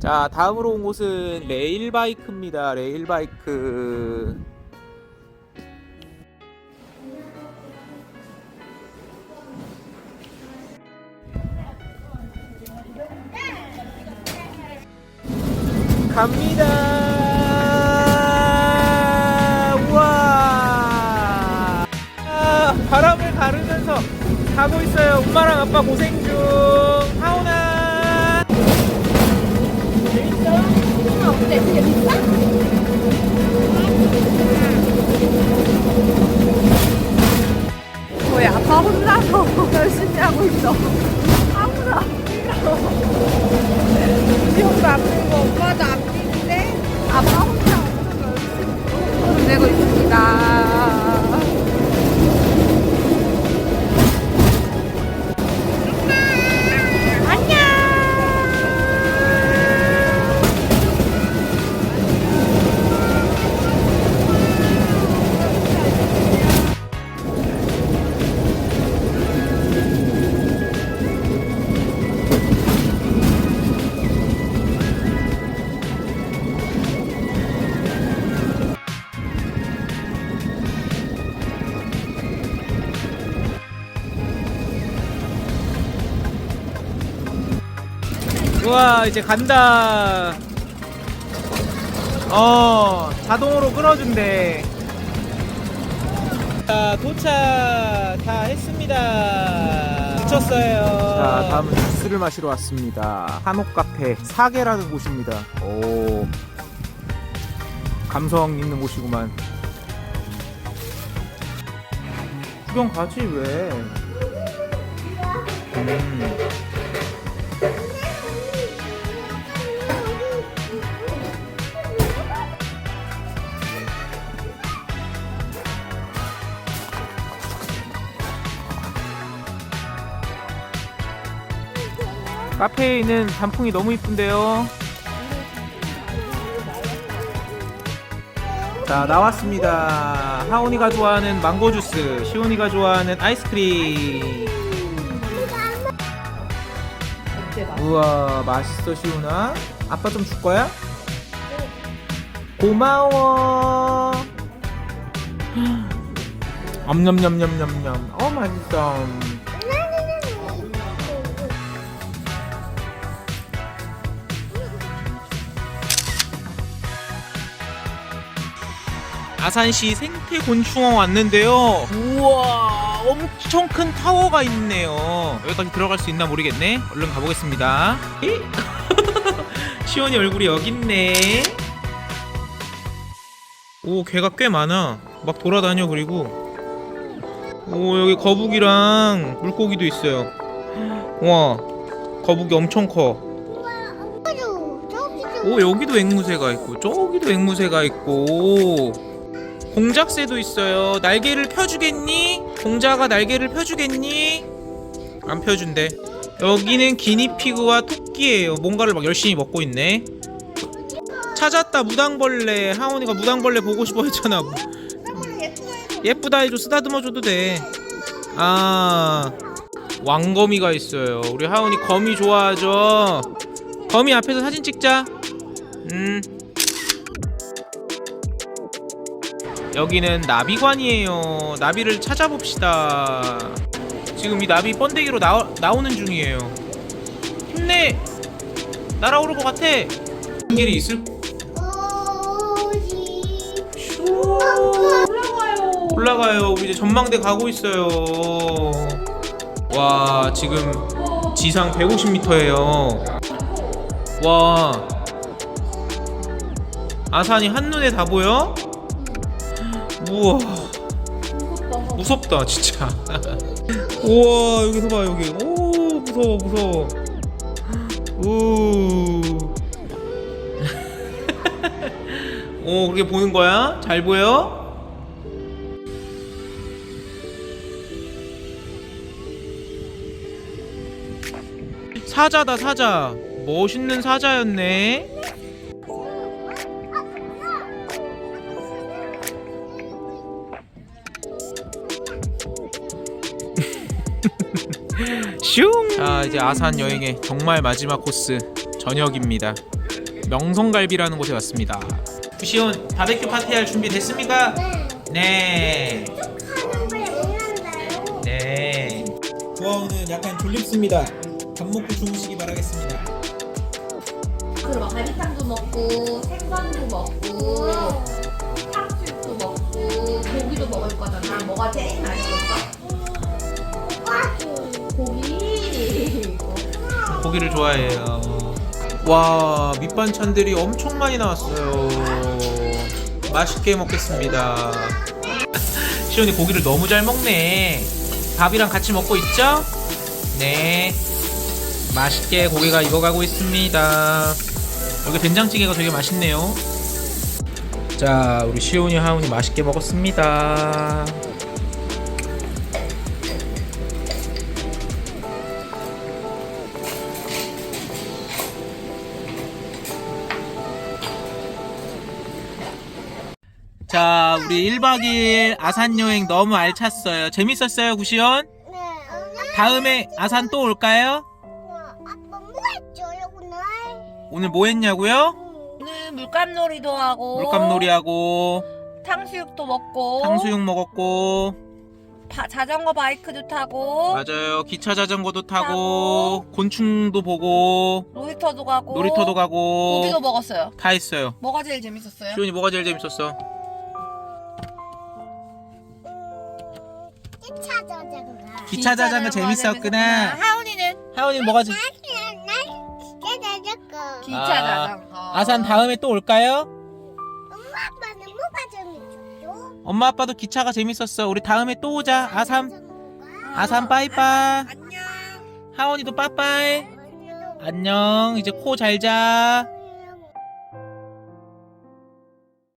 자 다음으로 온 곳은 레일바이크입니다. 레일바이크. 갑니다. 우와. 아, 바람을 가르면서 가고 있어요. 엄마랑 아빠 고생 중 우와 이제 간다. 어 자동으로 끌어준대. 자 도착 다 했습니다. 미쳤어요. 자 다음은 주스를 마시러 왔습니다. 한옥 카페 사계라는 곳입니다. 오. 감성 있는 곳이구만. 구경 가지 왜? 음. 카페에 있는 단풍이 너무 이쁜데요. 자 나왔습니다. 하온이가 좋아하는 망고 주스, 시온이가 좋아하는 아이스크림. 우와 맛있어 시온아. 아빠 좀 줄 거야? 고마워. 엄냠냠냠냠냠. 어 맛있어. 아산시 생태곤충원 왔는데요. 우와, 엄청 큰 타워가 있네요. 여기까지 들어갈 수 있나 모르겠네. 얼른 가보겠습니다. 시원이 얼굴이 여기 있네. 오, 개가 꽤 많아. 막 돌아다녀 그리고. 오, 여기 거북이랑 물고기도 있어요. 와, 거북이 엄청 커. 오 여기도 앵무새가 있고 저기도 앵무새가 있고 공작새도 있어요. 날개를 펴주겠니? 공자가 날개를 펴주겠니? 안 펴준대. 여기는 기니피그와 토끼예요. 뭔가를 막 열심히 먹고 있네. 찾았다 무당벌레. 하원이가 무당벌레 보고 싶어 했잖아. 예쁘다 해줘. 쓰다듬어 줘도 돼 아 왕거미가 있어요. 우리 하원이 거미 좋아하죠? 거미 앞에서 사진 찍자. 음. 여기는 나비관이에요. 나비를 찾아봅시다. 지금 이 나비 번데기로 나, 나오는 중이에요. 힘내! 날아오를 것 같아! 길이 있을 슈 올라가요. 올라가요. 이제 전망대 가고 있어요. 와, 지금 지상 150m예요. 와. 아산이 한눈에 다 보여? 우와. 무섭다, 진짜. 우와, 여기서 봐, 여기. 오, 무서워, 무서워. 우. 오, 그렇게 보는 거야? 잘 보여? 사자다 사자 멋있는 사자였네 슝! 자 이제 아산 여행의 정말 마지막 코스 저녁입니다 명성갈비라는 곳에 왔습니다. 구시온 바베큐 파티 할 준비 됐습니까? 네. 네. 구아우는 약간 졸립습니다. 밥 먹고 주무시기 바라겠습니다. 그리고 막 갈비탕도 먹고 생선도 먹고 탕수육도 먹고 고기도 먹을 거잖아. 뭐가 제일 맛있었어? 고기. 고기를 좋아해요. 와 밑반찬들이 엄청 많이 나왔어요. 맛있게 먹겠습니다. 시온이 고기를 너무 잘 먹네. 밥이랑 같이 먹고 있죠? 네. 맛있게 고기가 익어가고 있습니다. 여기 된장찌개가 되게 맛있네요. 자, 우리 시온이 하온이 맛있게 먹었습니다. 자, 우리 1박 2일 아산 여행 너무 알찼어요. 재밌었어요, 구시온? 다음에 아산 또 올까요? 아빠 뭐 했죠요 오늘? 오늘 뭐 했냐고요? 오늘 물감놀이도 하고 물감놀이하고 탕수육도 먹고 탕수육 먹었고 바- 자전거 바이크도 타고 맞아요. 기차 자전거도 타고 곤충도 보고 놀이터도 가고 놀이터도 가고 고기도 먹었어요. 다 했어요. 뭐가 제일 재밌었어요? 시온이 뭐가 제일 재밌었어? 기차 자전거. 기차 자전거 재밌었구나. 하은이는 하온이 뭐가 제일 난 기차 자전거. 기차 아, 자전거. 아산 다음에 또 올까요? 엄마 아빠는 뭐가 재밌었죠? 엄마 아빠도 기차가 재밌었어. 우리 다음에 또 오자. 아산 자전거가. 아산 빠이빠이. 안녕. 하온이도 빠빠이. 안녕. 안녕. 이제 코 잘 자.